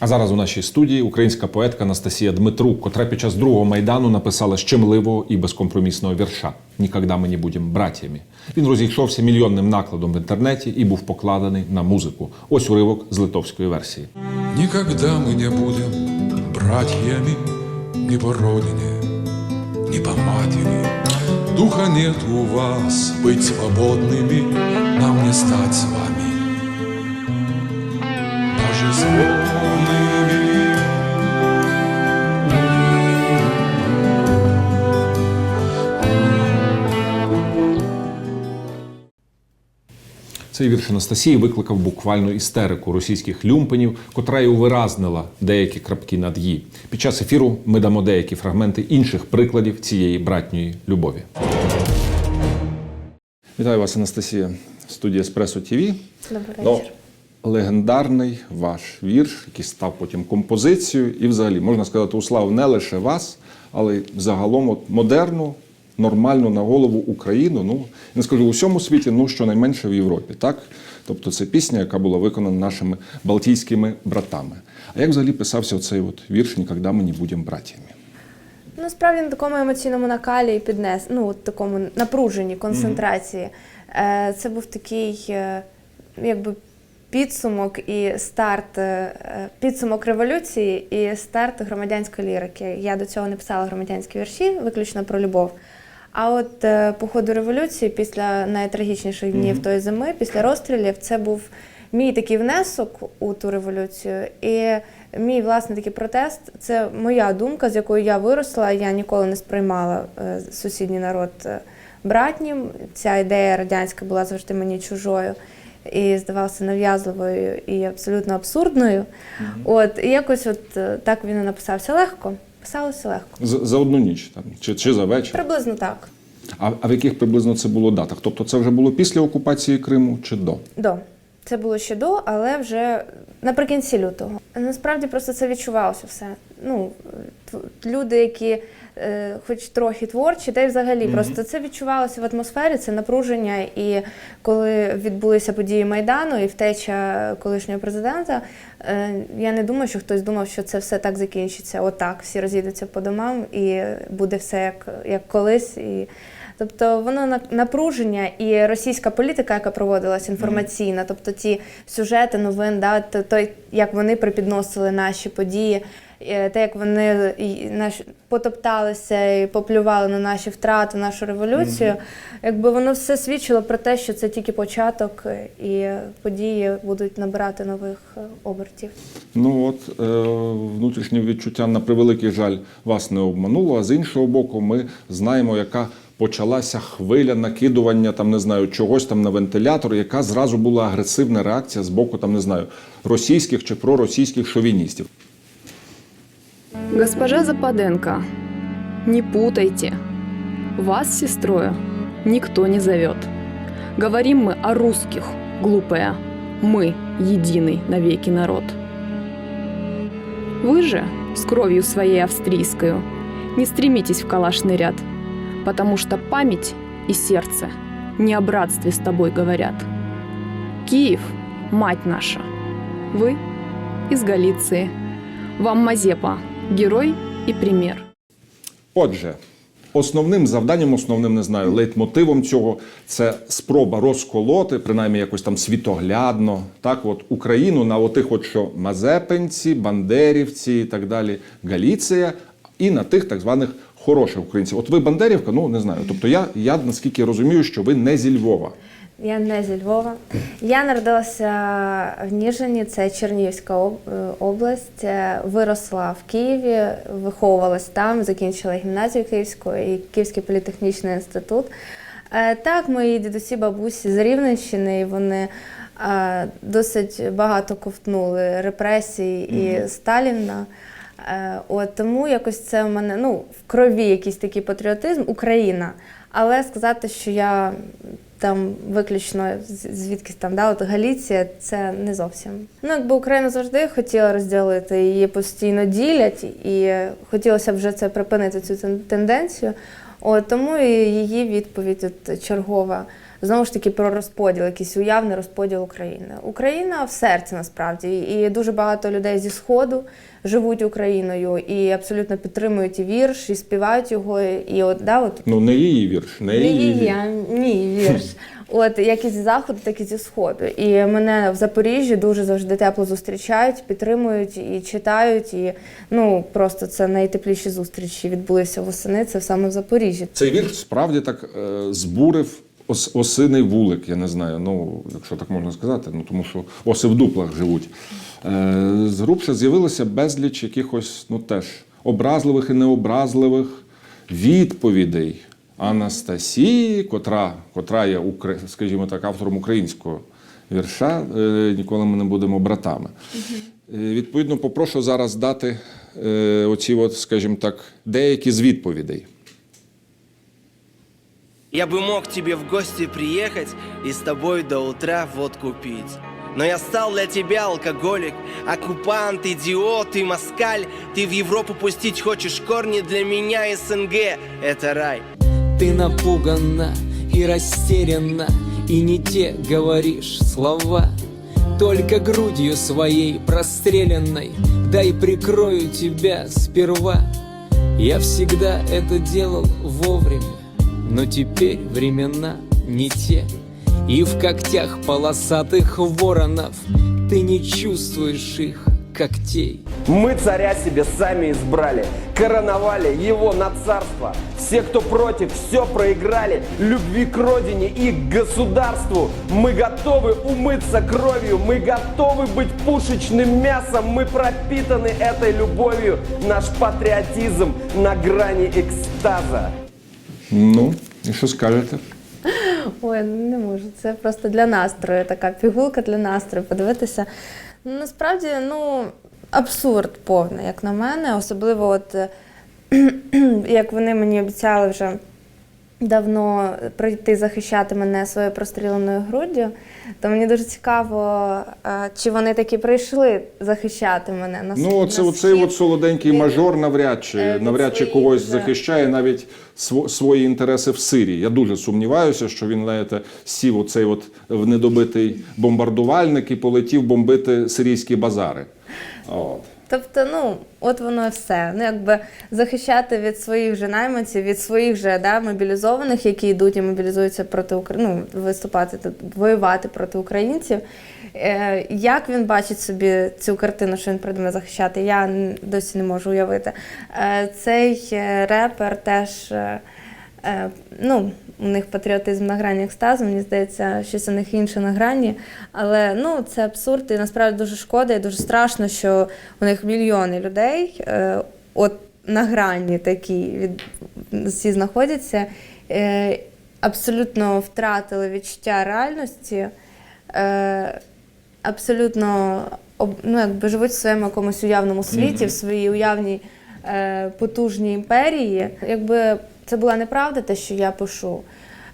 А зараз у нашій студії українська поетка Анастасія Дмитрук, котра під час другого майдану написала щемливого і безкомпромісного вірша «Нікогда ми не будемо братями». Він розійшовся мільйонним накладом в інтернеті і був покладений на музику. Ось уривок з литовської версії. Никогда мы не будем братьями ни по родине, ни по матери. Духа нет у вас быть свободными, нам не стать с вами. Цей вірш Анастасії викликав буквально істерику російських люмпенів, котра й увиразнила деякі крапки над «і». Під час ефіру ми дамо деякі фрагменти інших прикладів цієї братньої любові. Вітаю вас, Анастасія, студія Еспресо ТВ. Добрий Ну, вечір. легендарний ваш вірш, який став потім композицією, і взагалі можна сказати, услав не лише вас, але й загалом от модерну, нормальну на голову Україну. Ну не скажу у всьому світі, ну щонайменше в Європі. Так, тобто це пісня, яка була виконана нашими балтійськими братами. А як взагалі писався цей от вірш «Нікогда ми не будемо братями»? Ну, справді на такому емоційному накалі і піднес, ну, от такому напруженні, концентрації. Е, Це був такий, е, якби. Підсумок і старт, е, підсумок революції і старт громадянської лірики. Я до цього не писала громадянські вірші, виключно про любов. А от е, по ходу революції, після найтрагічніших днів тої зими, після розстрілів, це був мій такий внесок у ту революцію. І мій власне такий протест це моя думка, з якою я виросла. Я ніколи не сприймала е, сусідній народ е, братнім. Ця ідея радянська була завжди мені чужою. І здавалася нав'язливою і абсолютно абсурдною. От і якось от так він і написався легко. Писалося легко. За, за одну ніч там, чи, чи за вечір? Приблизно так. А, а в яких приблизно це було датах? Тобто це вже було після окупації Криму чи до? До. Це було ще до, але вже наприкінці лютого. Насправді просто це відчувалося все. Ну, люди, які е, хоч трохи творчі, та й взагалі просто це відчувалося в атмосфері, це напруження. І коли відбулися події Майдану і втеча колишнього президента, е, я не думаю, що хтось думав, що це все так закінчиться. Отак, всі розійдуться по домам і буде все як, як колись. І Тобто воно на- напруження і російська політика, яка проводилась інформаційна, тобто ті сюжети новин, да, то- той, як вони припідносили наші події, е, те, як вони і наш, потопталися і поплювали на наші втрати, нашу революцію, якби воно все свідчило про те, що це тільки початок, і події будуть набирати нових е, обертів. Ну от е, внутрішнє відчуття на превеликий жаль вас не обмануло. А з іншого боку, ми знаємо, яка почалася хвиля накидування там, не знаю, чогось там на вентилятор, яка зразу була агресивна реакція з боку там, не знаю, російських чи проросійських шовіністів. Госпожа Западенко, не путайте. Вас с сестрою никто не зовет. Говорим мы о русских, глупая. Мы единый навеки народ. Вы же, с кровью своей австрийскую, не стремитесь в калашный ряд, потому что память и сердце не о братстве с тобой говорят. Киев, мать наша, вы из Галиции. Вам Мазепа, герой и пример. Отже, основним завданням, основним не знаю, лейтмотивом цього це спроба розколоти, принаймні якось там світоглядно, так, от Україну на отих, от що Мазепинці, Бандерівці і так далі, Галіція, і на тих так званих хороших українців. От ви Бандерівка, ну не знаю. Тобто я, я наскільки розумію, що ви не зі Львова. Я не зі Львова. Я народилася в Ніжині, це Чернігівська е, область. Е, Виросла в Києві, виховувалась там, закінчила гімназію Київську і Київський політехнічний інститут. Е, Так, мої дідусі, бабусі з Рівненщини, і вони досить багато ковтнули репресій і Сталіна. Е, От тому якось це в мене ну, в крові якийсь такий патріотизм, Україна. Але сказати, що я там виключно звідкись там, да, от Галіція, це не зовсім. Ну, якби Україну завжди хотіла розділити, її постійно ділять, і хотілося б вже це припинити цю тенденцію. От, тому і її відповідь от, чергова. Знову ж таки про розподіл, якийсь уявний розподіл України. Україна в серці насправді, і дуже багато людей зі сходу живуть Україною і абсолютно підтримують і вірш, і співають його. І от да, от Ну, не її вірш, не не її. її, а ні, вірш. От як і зі заходу, так і зі сходу. І мене в Запоріжжі дуже завжди тепло зустрічають, підтримують і читають. І ну просто це найтепліші зустрічі відбулися восени. Це саме в Запоріжжі. Цей вірш справді так е, збурив ос, осиний вулик, я не знаю, ну, якщо так можна сказати, ну тому що оси в дуплах живуть. Е, згрубше з'явилося безліч якихось, ну теж образливих і необразливих відповідей Анастасії, котра, котра є, скажімо так, автором українського вірша е, Ніколи ми не будемо братами. Е, Відповідно, попрошу зараз дати е, оці, от, скажімо так, деякі з відповідей. Я бы мог тебе в гости приехать и с тобой до утра водку пить. Но я стал для тебя алкоголик, оккупант, идиот и москаль. Ты в Европу пустить хочешь корни для меня СНГ. Это рай. Ты напугана и растеряна И не те говоришь слова Только грудью своей простреленной Дай прикрою тебя сперва Я всегда это делал вовремя Но теперь времена не те И в когтях полосатых воронов Ты не чувствуешь их когтей Мы царя себе сами избрали, короновали его на царство. Все, кто против, все проиграли. Любви к родине и к государству. Мы готовы умыться кровью, мы готовы быть пушечным мясом. Мы пропитаны этой любовью. Наш патриотизм на грани экстаза. Ну, і що скажете? Ой, не можу. Це просто для настрою, така пігулка для настрою. Подивитися. Ну, насправді, ну, абсурд повний, як на мене. Особливо, от як вони мені обіцяли вже давно прийти захищати мене своєю простріленою груддю, то мені дуже цікаво, е, чи вони таки прийшли захищати мене на Ну, на оцей от солоденький від- мажор навряд чи, е, навряд чи когось захищає навіть сво- свої інтереси в Сирії. Я дуже сумніваюся, що він знаєте, сів оцей от в недобитий бомбардувальник і полетів бомбити сирійські базари. От. Тобто, ну, от воно все. Ну, якби захищати від своїх же найманців, від своїх же да, мобілізованих, які йдуть і мобілізуються проти України, ну, виступати тут, воювати проти українців. Е, як він бачить собі цю картину, що він прийде захищати, я досі не можу уявити. Е, цей е, репер теж. Е, ну, у них патріотизм на грані екстазу, мені здається, щось у них інше на грані. Але ну, це абсурд, і насправді дуже шкода, і дуже страшно, що у них мільйони людей е, от на грані такі від, всі знаходяться, е, абсолютно втратили відчуття реальності. Абсолютно ну, якби живуть в своєму якомусь уявному світі, в своїй уявній е, потужній імперії. Якби це була неправда, те, що я пишу,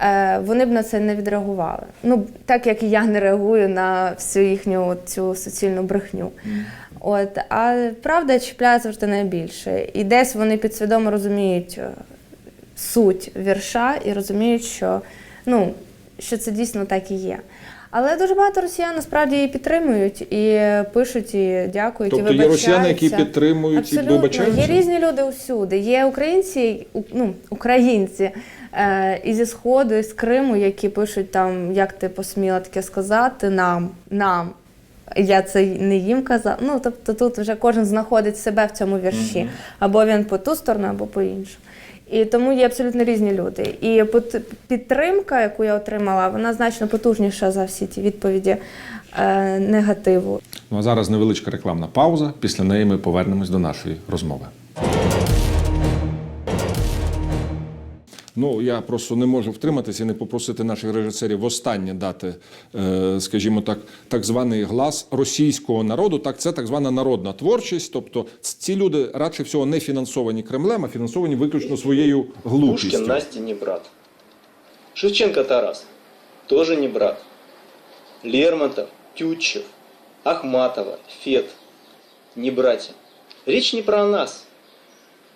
е, вони б на це не відреагували. Ну, так як і я не реагую на всю їхню цю суцільну брехню. От, а правда чіпляє завжди найбільше. І десь вони підсвідомо розуміють е, суть вірша і розуміють, що, ну, що це дійсно так і є. Але дуже багато росіян насправді її підтримують і пишуть, і дякують, і Тобто є росіяни, які підтримують і вибачаються? Є різні люди усюди. Є українці, ну, українці е, і зі Сходу, і з Криму, які пишуть там, як ти посміла таке сказати, нам, нам. Я це не їм казав. Ну, тобто тут вже кожен знаходить себе в цьому вірші. Або він по ту сторону, або по іншу. І тому є абсолютно різні люди. І підтримка, яку я отримала, вона значно потужніша за всі ті відповіді е, негативу. Ну а зараз невеличка рекламна пауза. Після неї ми повернемось до нашої розмови. Ну, я просто не можу втриматися і не попросити наших режисерів востаннє дати, е, скажімо так, так званий глас російського народу. Так, це так звана народна творчість. Тобто ці люди радше всього не фінансовані Кремлем, а фінансовані виключно своєю глупістю. Пушкин Насте не брат. Шевченко Тарас тоже не брат. Лермонтов, Тютчев, Ахматова, Фет не братья. Речь не про нас.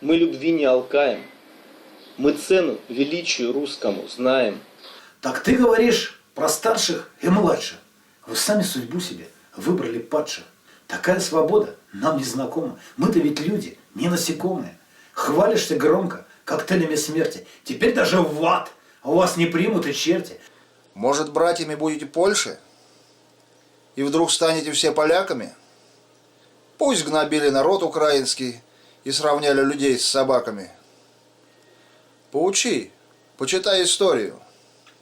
Мы любви не алкаем. Мы цену величию русскому знаем. Так ты говоришь про старших и младших. Вы сами судьбу себе выбрали падших. Такая свобода нам не знакома. Мы-то ведь люди, не насекомые. Хвалишься громко коктейлями смерти. Теперь даже в ад. А у вас не примут и черти. Может, братьями будете Польши? И вдруг станете все поляками? Пусть гнобили народ украинский и сравняли людей с собаками. Поучи, почитай историю.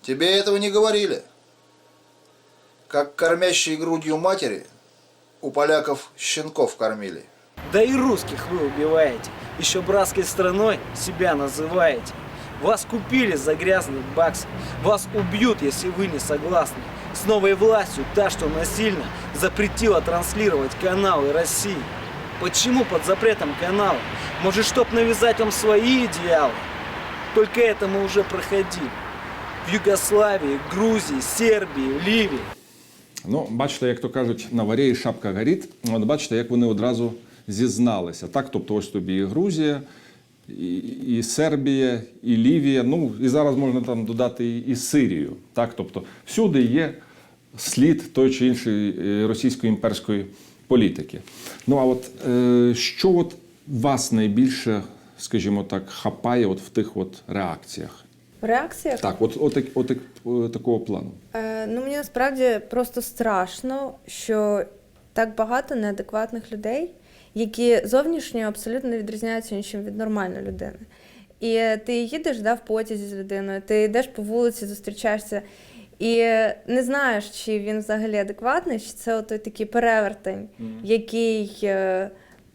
Тебе этого не говорили. Как кормящие грудью матери у поляков щенков кормили. Да и русских вы убиваете. Еще братской страной себя называете. Вас купили за грязные баксы. Вас убьют, если вы не согласны. С новой властью, та, что насильно запретила транслировать каналы России. Почему под запретом канала? Может, чтоб навязать вам свои идеалы? Только это мы уже проходили. В Югославии, Грузии, Сербии, Ливии. Ну, бачите, як то кажуть, на варі шапка горить. От бачите, як вони одразу зізналися. Так, тобто, ось тобі і Грузія, і, і Сербія, і Лівія. Ну і зараз можна там додати і Сирію. Так, тобто, всюди є слід той чи іншої е, російської імперської політики. Ну а от е, що от вас найбільше, скажімо так, хапає от в тих от реакціях? В реакціях Так, от, от, от, от такого плану. Е, ну мені насправді просто страшно, що так багато неадекватних людей, які зовнішньо абсолютно не відрізняються нічим від нормальної людини. І ти їдеш да, в потязі з людиною, ти йдеш по вулиці, зустрічаєшся, і не знаєш, чи він взагалі адекватний, чи це той такий перевертень, який е,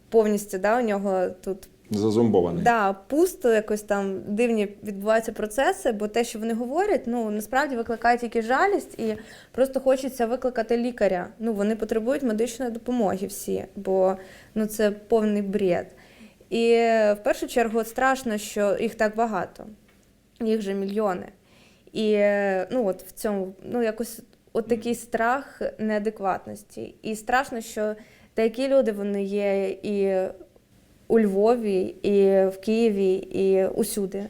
повністю да, у нього тут Зазомбований. Да, пусто якось там дивні відбуваються процеси, бо те, що вони говорять, ну насправді викликає тільки жалість, і просто хочеться викликати лікаря. Ну вони потребують медичної допомоги всі, бо ну це повний бред. І в першу чергу страшно, що їх так багато, їх же мільйони. І ну от в цьому ну якось от такий страх неадекватності. І страшно, що такі люди вони є і у Львові, і в Києві, і усюди.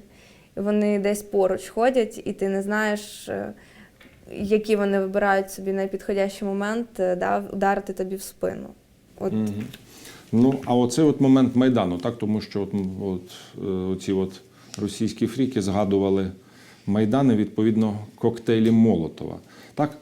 Вони десь поруч ходять, і ти не знаєш, е, які вони вибирають собі найпідходящий момент е, да, ударити тобі в спину. От Мгм. Ну, а оцей от момент Майдану, так, тому що от, от, е, оці от російські фріки згадували Майдани, відповідно, коктейлі Молотова. Так?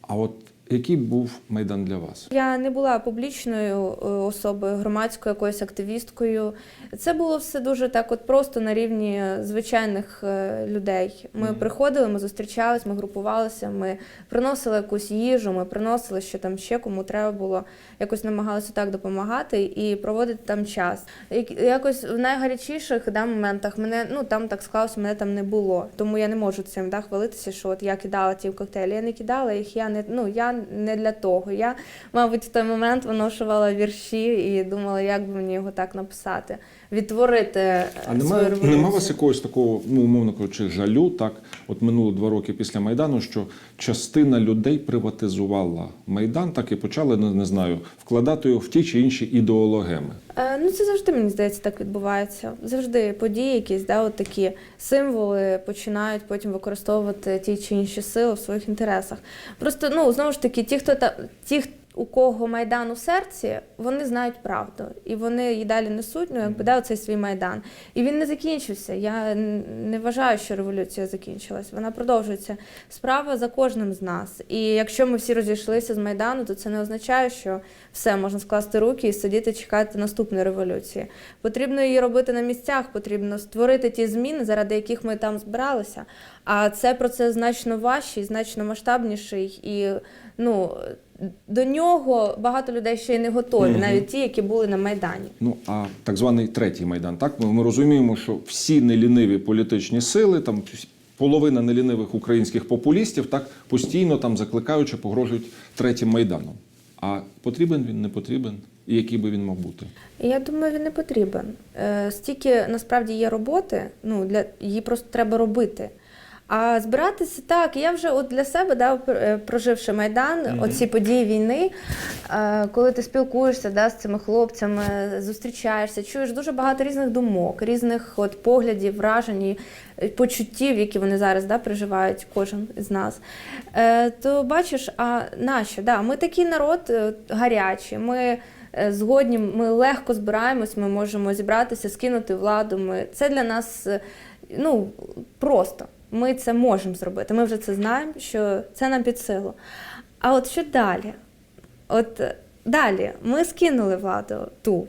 А от який був Майдан для вас? Я не була публічною е, особою, громадською якоюсь активісткою. Це було все дуже так, от просто на рівні звичайних е, людей. Ми приходили, ми зустрічались, ми групувалися, ми приносили якусь їжу, ми приносили, що там ще кому треба було. Якось намагалися так допомагати і проводити там час. Якось в найгарячіших да, моментах мене ну там так склалося, мене там не було. Тому я не можу цим да, хвалитися, що от я кидала ті коктейлі. Я не кидала їх, я не ну я не для того. Я, мабуть, в той момент виношувала вірші і думала, як би мені його так написати, відтворити е, А свою немає, революцію. нема вас якогось такого, ну, умовно кажучи, жалю, так, от минуло два роки після Майдану, що частина людей приватизувала Майдан, так і почали, не, не знаю, вкладати його в ті чи інші ідеологеми. Е, Ну, це завжди, мені здається, так відбувається. Завжди події якісь, да, от такі символи починають потім використовувати ті чи інші сили в своїх інтересах. Просто, ну, знову ж таки, ті, хто та ті, у кого майдан у серці, вони знають правду. І вони її далі несуть, ну, якби да, оцей свій майдан. І він не закінчився. Я не вважаю, що революція закінчилась. Вона продовжується. Справа за кожним з нас. І якщо ми всі розійшлися з майдану, то це не означає, що все можна скласти руки і сидіти чекати наступної революції. Потрібно її робити на місцях, потрібно створити ті зміни, заради яких ми там збиралися. А це процес значно важчий, значно масштабніший і ну. До нього багато людей ще й не готові, Мгм. навіть ті, які були на майдані. Ну, а так званий третій майдан. Так ми, ми розуміємо, що всі неліниві політичні сили, там половина нелінивих українських популістів, так постійно там закликаючи, погрожують третім майданом. А потрібен він, не потрібен, і який би він мав бути? Я думаю, він не потрібен. Е, Стільки насправді є роботи, ну для її просто треба робити. А збиратися так, я вже от для себе, да, е, проживши Майдан, оці події війни, е, коли ти спілкуєшся да, з цими хлопцями, зустрічаєшся, чуєш дуже багато різних думок, різних от поглядів, вражень, е, почуттів, які вони зараз да, переживають, кожен з нас. То бачиш, а нащо? Да, ми такий народ гарячий. Ми згодні, ми легко збираємось, ми можемо зібратися, скинути владу. Ми це для нас ну просто. Ми це можемо зробити. Ми вже це знаємо, що це нам під силу. А от що далі? От е, далі ми скинули владу ту,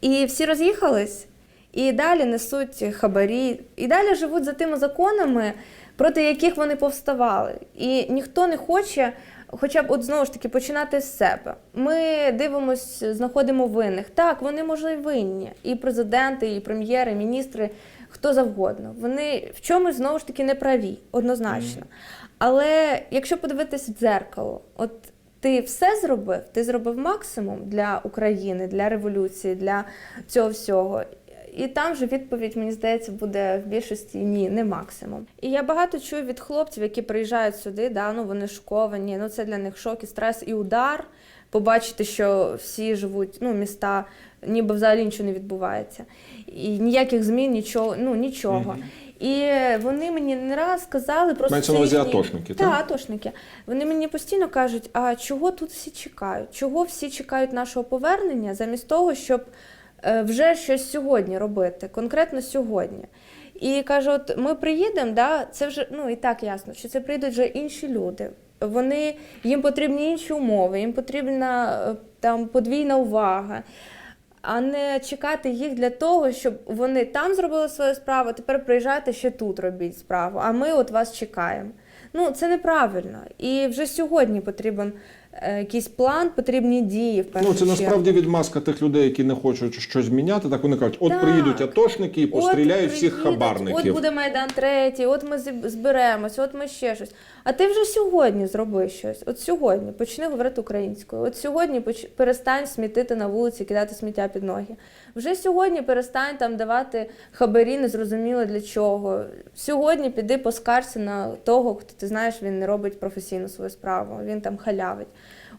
і всі роз'їхались, і далі несуть хабарі, і далі живуть за тими законами, проти яких вони повставали. І ніхто не хоче, хоча б от знову ж таки починати з себе. Ми дивимося, знаходимо винних. Так, вони може і винні. І президенти, і прем'єри, і міністри, хто завгодно. Вони в чомусь знову ж таки не праві, однозначно. Але якщо подивитись в дзеркало, от ти все зробив, ти зробив максимум для України, для революції, для цього всього. І там же відповідь, мені здається, буде в більшості ні, не максимум. І я багато чую від хлопців, які приїжджають сюди, да, ну вони шоковані. Ну це для них шок і стрес і удар. Побачити, що всі живуть, ну, міста, ніби взагалі нічого не відбувається. І ніяких змін, нічого, ну нічого. І вони мені не раз сказали, просто Мається на увазі їхні- атошники, Так, так? атошники. Вони мені постійно кажуть, а чого тут всі чекають? Чого всі чекають нашого повернення, замість того, щоб е, вже щось сьогодні робити, конкретно сьогодні. І каже, от ми приїдемо, да, це вже ну і так ясно, що це прийдуть вже інші люди. Вони їм потрібні інші умови, їм потрібна е, там подвійна увага. А не чекати їх для того, щоб вони там зробили свою справу, тепер приїжджайте ще тут робіть справу. А ми от вас чекаємо. Ну це неправильно. І вже сьогодні потрібен якийсь план, потрібні дії в першу Ну, це чергу. насправді відмазка тих людей, які не хочуть щось зміняти. Так вони кажуть, от Так. приїдуть атошники і постріляють всіх приїдуть, хабарників. От буде Майдан третій, от ми зіб- зберемось, от ми ще щось. А ти вже сьогодні зроби щось. От сьогодні почни говорити українською. От сьогодні поч- перестань смітити на вулиці, кидати сміття під ноги. Вже сьогодні перестань там давати хабарі, незрозуміло для чого. Сьогодні піди поскаржся на того, хто ти знаєш, він не робить професійно свою справу, він там халявить.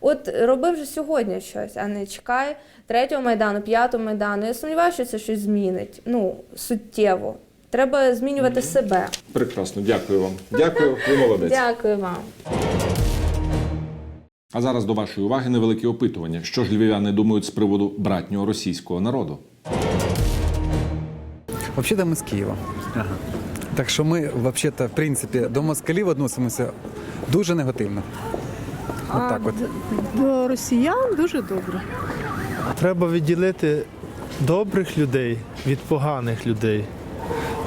От роби вже сьогодні щось, а не чекай третього майдану, п'ятого майдану. Я сумніваюся, що це щось змінить. Ну, суттєво. Треба змінювати себе. Прекрасно, дякую вам. Дякую, ви молодець. Дякую вам. А зараз до вашої уваги невелике опитування. Що ж львів'яни думають з приводу братнього російського народу? Вообще-то мы с Киева. Так що ми, вообще-то, в принципі, до москалів відносимося дуже негативно. От так от. До росіян дуже добре. Треба відділити добрих людей від поганих людей.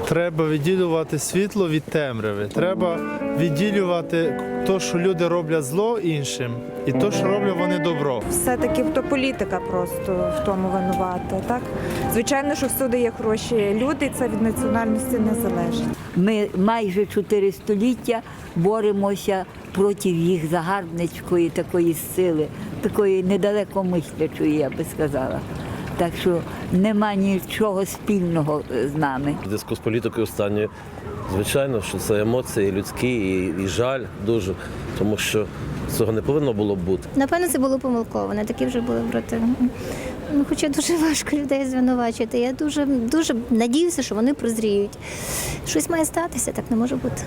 Треба відділювати світло від темряви. Треба відділювати те, що люди роблять зло іншим, і те, що роблять вони добро. Все-таки то політика просто в тому винувата. Так? Звичайно, що всюди є хороші люди, і це від національності не залежить. Ми майже чотири століття боремося проти їх загарбницької такої сили, такої недалеко мислячої, я би сказала. Так що нема нічого спільного е, з нами. В зв'язку з політикою останньою, звичайно, що це емоції людські і, і жаль дуже, тому що цього не повинно було бути. Напевно, це було помилково. Не такі вже були брати. Ну, хоча дуже важко людей звинувачити. Я дуже дуже надіюся, що вони прозріють. Щось має статися, так не може бути.